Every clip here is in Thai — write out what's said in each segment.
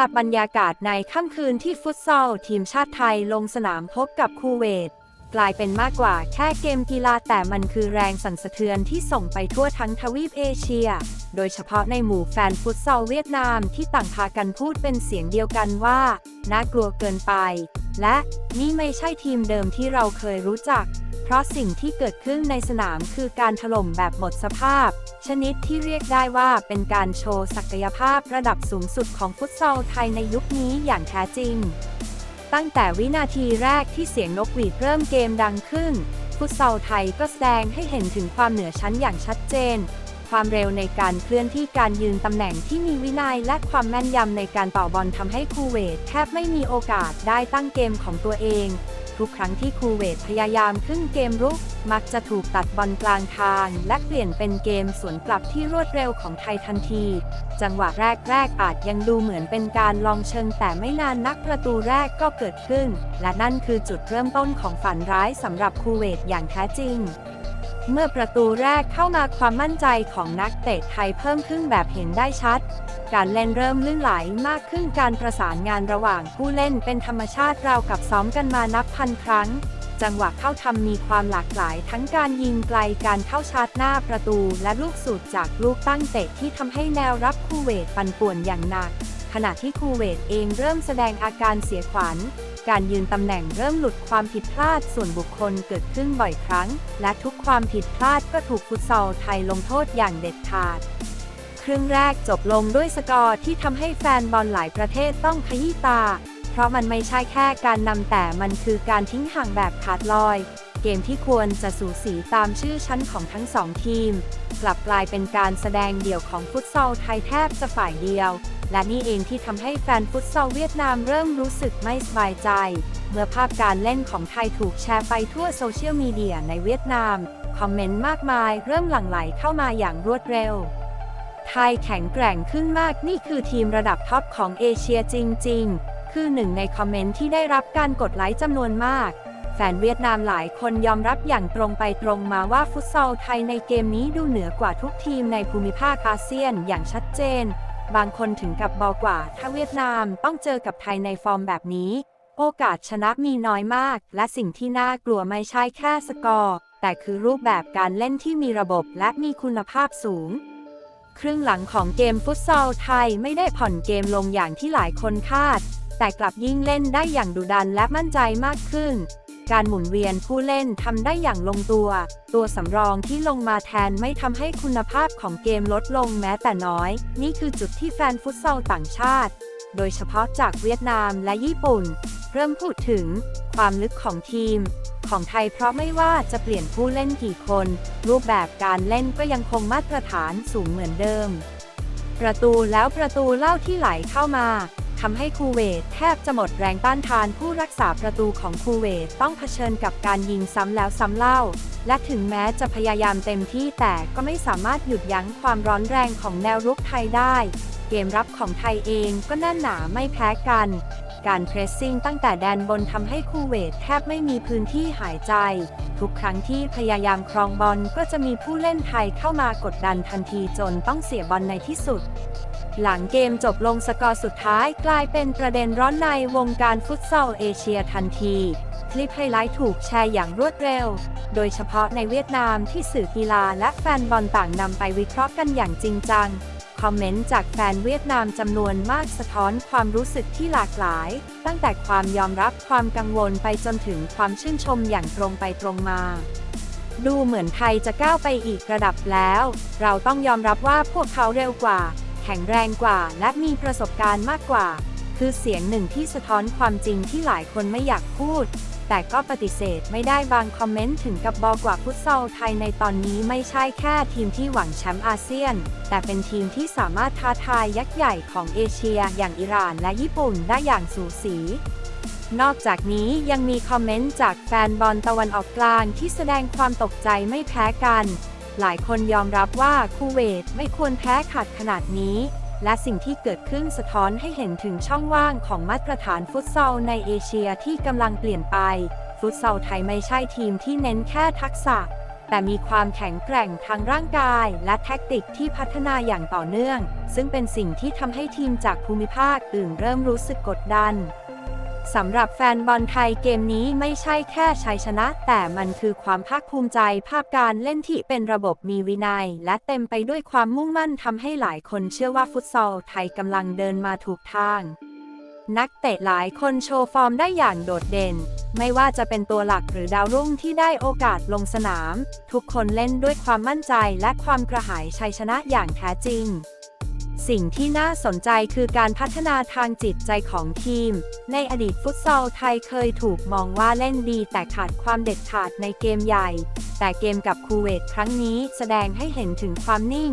าพบรรยากาศในค่ำคืนที่ฟุตซอลทีมชาติไทยลงสนามพบกับคูเวต กลายเป็นมากกว่าแค่เกมกีฬาแต่มันคือแรงสั่นสะเทือนที่ส่งไปทั่วทั้งทวีปเอเชีย โดยเฉพาะในหมู่แฟนฟุตซอลเวียดนามที่ต่างพากันพูดเป็นเสียงเดียวกันว่า น่ากลัวเกินไป และนี่ไม่ใช่ทีมเดิมที่เราเคยรู้จัก เพราะสิ่งที่เกิดขึ้นในสนามคือการถล่มแบบหมดสภาพ ชนิดที่เรียกได้ว่าเป็นการโชว์ศักยภาพระดับสูงสุดของฟุตซอลไทยในยุคนี้อย่างแท้จริง ตั้งแต่วินาทีแรกที่เสียงนกหวีดเริ่มเกมดังขึ้น ฟุตซอลไทยก็แสดงให้เห็นถึงความเหนือชั้นอย่างชัดเจน ความเร็วในการเคลื่อนที่การยืนตำแหน่งที่มีวินัยและความแม่นยำในการต่อบอลทำให้คูเวตแทบไม่มีโอกาสได้ตั้งเกมของตัวเอง ทุกครั้งที่คูเวตพยายามขึ้นเกมรุก มักจะถูกตัดบอลกลางทาง และเปลี่ยนเป็นเกมสวนกลับที่รวดเร็วของไทยทันที จังหวะแรกๆอาจยังดูเหมือนเป็นการลองเชิงแต่ไม่นานนักประตูแรกก็เกิดขึ้น และนั่นคือจุดเริ่มต้นของฝันร้ายสำหรับคูเวตอย่างแท้จริง เมื่อประตูแรกเข้ามาความมั่นใจของนักเตะไทยเพิ่มขึ้นแบบเห็นได้ชัด การเล่นเริ่มลื่นไหลมากขึ้นการประสานงานระหว่างผู้เล่นเป็นธรรมชาติราวกับซ้อมกันมานับพันครั้ง จังหวะเข้าทำมีความหลากหลาย ทั้งการยิงไกลการเข้าชาร์จหน้าประตู และลูกสูตรจากลูกตั้งเตะที่ทำให้แนวรับคูเวตปั่นป่วนอย่างหนัก ขณะที่คูเวตเองเริ่มแสดงอาการเสียขวัญ การยืนตำแหน่งเริ่มหลุดความผิดพลาดส่วนบุคคลเกิดขึ้นบ่อยครั้ง และทุกความผิดพลาดก็ถูกฟุตซอลไทยลงโทษอย่างเด็ดขาด ครึ่งแรกจบลงด้วยสกอร์ที่ทำให้แฟนบอลหลายประเทศต้องขยี้ตา เพราะมันไม่ใช่แค่การนำแต่มันคือการทิ้งห่างแบบขาดลอย เกมที่ควรจะสูสีตามชื่อชั้นของทั้งสองทีม กลับกลายเป็นการแสดงเดี่ยวของฟุตซอลไทยแทบจะฝ่ายเดียว และนี่เองที่ทำให้แฟนฟุตซอลเวียดนามเริ่มรู้สึกไม่สบายใจ เมื่อภาพการเล่นของไทยถูกแชร์ไปทั่วโซเชียลมีเดียในเวียดนาม คอมเมนต์มากมายเริ่มหลั่งไหลเข้ามาอย่างรวดเร็ว ไทยแข็งแกร่งขึ้นมากนี่คือทีมระดับท็อปของเอเชียจริง ๆ คือหนึ่งในคอมเมนต์ที่ได้รับการกดไลค์จำนวนมากแฟนเวียดนามหลายคนยอมรับอย่างตรงไปตรงมาว่าฟุตซอลไทยในเกมนี้ดูเหนือกว่าทุกทีมในภูมิภาคอาเซียนอย่างชัดเจน บางคนถึงกับบอกว่า ถ้าเวียดนามต้องเจอกับไทยในฟอร์มแบบนี้ โอกาสชนะมีน้อยมาก และสิ่งที่น่ากลัวไม่ใช่แค่สกอร์ แต่คือรูปแบบการเล่นที่มีระบบและมีคุณภาพสูง ครึ่งหลังของเกมฟุตซอลไทยไม่ได้ผ่อนเกมลงอย่างที่หลายคนคาด แต่กลับยิ่งเล่นได้อย่างดุดันและมั่นใจมากขึ้น การหมุนเวียนผู้เล่นทำได้อย่างลงตัว ตัวสำรองที่ลงมาแทนไม่ทำให้คุณภาพของเกมลดลงแม้แต่น้อย นี่คือจุดที่แฟนฟุตซอลต่างชาติ โดยเฉพาะจากเวียดนามและญี่ปุ่น เริ่มพูดถึงความลึกของทีม ของไทยเพราะไม่ว่าจะเปลี่ยนผู้เล่นกี่คน รูปแบบการเล่นก็ยังคงมาตรฐานสูงเหมือนเดิม ประตูแล้วประตูเล่าที่ไหลเข้ามา ทำให้คูเวตแทบจะหมดแรงต้านทานผู้รักษาประตูของคูเวตต้องเผชิญกับการยิงซ้ำแล้วซ้ำเล่า และถึงแม้จะพยายามเต็มที่แต่ก็ไม่สามารถหยุดยั้งความร้อนแรงของแนวรุกไทยได้ เกมรับของไทยเองก็แน่นหนาไม่แพ้กัน การเพรสซิ่งตั้งแต่แดนบนทำให้คูเวตแทบไม่มีพื้นที่หายใจ ทุกครั้งที่พยายามครองบอลก็จะมีผู้เล่นไทยเข้ามากดดันทันทีจนต้องเสียบอลในที่สุด หลังเกมจบลงสกอร์สุดท้ายกลายเป็นประเด็นร้อนในวงการฟุตซอลเอเชียทันทีคลิปไฮไลท์ถูกแชร์อย่างรวดเร็ว โดยเฉพาะในเวียดนามที่สื่อกีฬาและแฟนบอลต่างนำไปวิเคราะห์กันอย่างจริงจัง อมเมนต์จากแฟนเวียดนามจำนวนมากสะท้อนความรู้สึกที่หลากหลาย ตั้งแต่ความยอมรับความกังวลไปจนถึงความชื่นชมอย่างตรงไปตรงมาดูเหมือนไทยจะก้าวไปอีกระดับแล้ว เราต้องยอมรับว่าพวกเขาเร็วกว่า แข็งแรงกว่า และมีประสบการณ์มากกว่า คือเสียงหนึ่งที่สะท้อนความจริงที่หลายคนไม่อยากพูด แต่ก็ปฏิเสธไม่ได้บางคอมเมนต์ถึงกับบอกว่าฟุตซอลไทยในตอนนี้ไม่ใช่แค่ทีมที่หวังแชมป์อาเซียน แต่เป็นทีมที่สามารถท้าทายยักษ์ใหญ่ของเอเชีย อย่างอิหร่านและญี่ปุ่นได้อย่างสูสีนอกจากนี้ยังมีคอมเมนต์จากแฟนบอลตะวันออกกลางที่แสดงความตกใจไม่แพ้กัน หลายคนยอมรับว่าคูเวตไม่ควรแพ้ขาดขนาดนี้ และสิ่งที่เกิดขึ้นสะท้อนให้เห็นถึงช่องว่างของมาตรฐานฟุตซอลในเอเชียที่กำลังเปลี่ยนไป ฟุตซอลไทยไม่ใช่ทีมที่เน้นแค่ทักษะ แต่มีความแข็งแกร่งทางร่างกาย และแท็กติกที่พัฒนาอย่างต่อเนื่อง ซึ่งเป็นสิ่งที่ทำให้ทีมจากภูมิภาคอื่นเริ่มรู้สึกกดดัน สำหรับแฟนบอลไทยเกมนี้ไม่ใช่แค่ชัยชนะ แต่มันคือความภาคภูมิใจภาพการเล่นที่เป็นระบบมีวินัย และเต็มไปด้วยความมุ่งมั่นทำให้หลายคนเชื่อว่าฟุตซอลไทยกำลังเดินมาถูกทาง นักเตะหลายคนโชว์ฟอร์มได้อย่างโดดเด่น ไม่ว่าจะเป็นตัวหลักหรือดาวรุ่งที่ได้โอกาสลงสนาม ทุกคนเล่นด้วยความมั่นใจและความกระหายชัยชนะอย่างแท้จริง สิ่งที่น่าสนใจคือการพัฒนาทางจิตใจของทีม ในอดีตฟุตซอลไทยเคยถูกมองว่าเล่นดีแต่ขาดความเด็ดขาดในเกมใหญ่ แต่เกมกับคูเวตครั้งนี้แสดงให้เห็นถึงความนิ่ง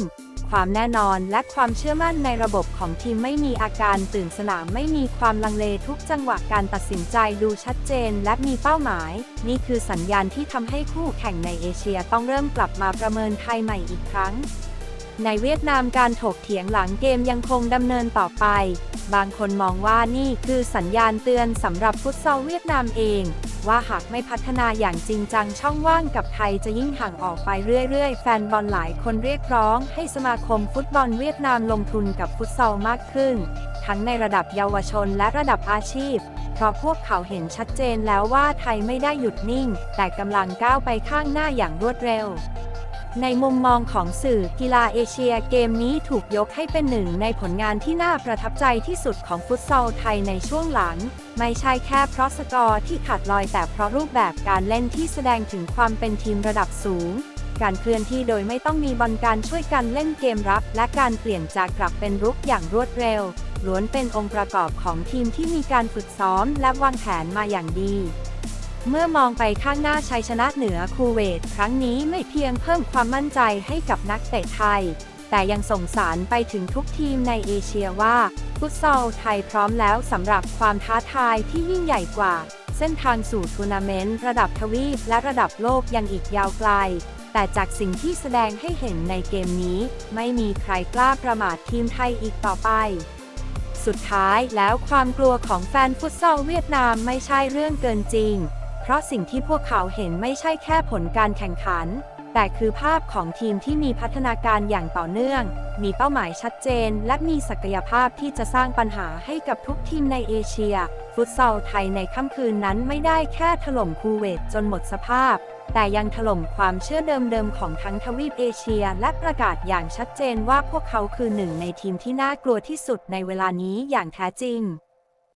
ความแน่นอนและความเชื่อมั่นในระบบของทีมไม่มีอาการตื่นสนามไม่มีความลังเลทุกจังหวะการตัดสินใจดูชัดเจนและมีเป้าหมาย นี่คือสัญญาณที่ทำให้คู่แข่งในเอเชียต้องเริ่มกลับมาประเมินไทยใหม่อีกครั้ง ในเวียดนามการถกเถียงหลังเกมยังคงดำเนินต่อไป บางคนมองว่านี่คือสัญญาณเตือนสำหรับฟุตซอลเวียดนามเอง ว่าหากไม่พัฒนาอย่างจริงจังช่องว่างกับไทยจะยิ่งห่างออกไปเรื่อยๆ แฟนบอลหลายคนเรียกร้องให้สมาคมฟุตบอลเวียดนามลงทุนกับฟุตซอลมากขึ้น ทั้งในระดับเยาวชนและระดับอาชีพ เพราะพวกเขาเห็นชัดเจนแล้วว่าไทยไม่ได้หยุดนิ่ง แต่กำลังก้าวไปข้างหน้าอย่างรวดเร็ว ในมุมมองของสื่อกีฬาเอเชียเกมนี้ถูกยกให้เป็นหนึ่งในผลงานที่น่าประทับใจที่สุดของฟุตซอลไทยในช่วงหลัง ไม่ใช่แค่เพราะสกอร์ที่ขาดลอยแต่เพราะรูปแบบการเล่นที่แสดงถึงความเป็นทีมระดับสูง การเคลื่อนที่โดยไม่ต้องมีบอลการช่วยกันเล่นเกมรับ และการเปลี่ยนจากกลับเป็นรุกอย่างรวดเร็วล้วนเป็นองค์ประกอบของทีมที่มีการฝึกซ้อมและวางแผนมาอย่างดี เมื่อมองไปข้างหน้าชัยชนะเหนือคูเวตครั้งนี้ไม่เพียงเพิ่มความมั่นใจให้กับนักเตะไทย แต่ยังส่งสารไปถึงทุกทีมในเอเชียว่าฟุตซอลไทยพร้อมแล้วสำหรับความท้าทายที่ยิ่งใหญ่กว่า เส้นทางสู่ทัวร์นาเมนต์ระดับทวีปและระดับโลกยังอีกยาวไกล แต่จากสิ่งที่แสดงให้เห็นในเกมนี้ ไม่มีใครกล้าประมาททีมไทยอีกต่อไปสุดท้ายแล้วความกลัวของแฟนฟุตซอลเวียดนามไม่ใช่เรื่องเกินจริง เพราะสิ่งที่พวกเขาเห็นไม่ใช่แค่ผลการแข่งขัน แต่คือภาพของทีมที่มีพัฒนาการอย่างต่อเนื่อง มีเป้าหมายชัดเจน และมีศักยภาพที่จะสร้างปัญหาให้กับทุกทีมในเอเชีย ฟุตซอลไทยในค่ำคืนนั้นไม่ได้แค่ถล่มคูเวตจนหมดสภาพ แต่ยังถล่มความเชื่อเดิมๆของทั้งทวีปเอเชีย และประกาศอย่างชัดเจนว่าพวกเขาคือหนึ่งในทีมที่น่ากลัวที่สุดในเวลานี้อย่างแท้จริง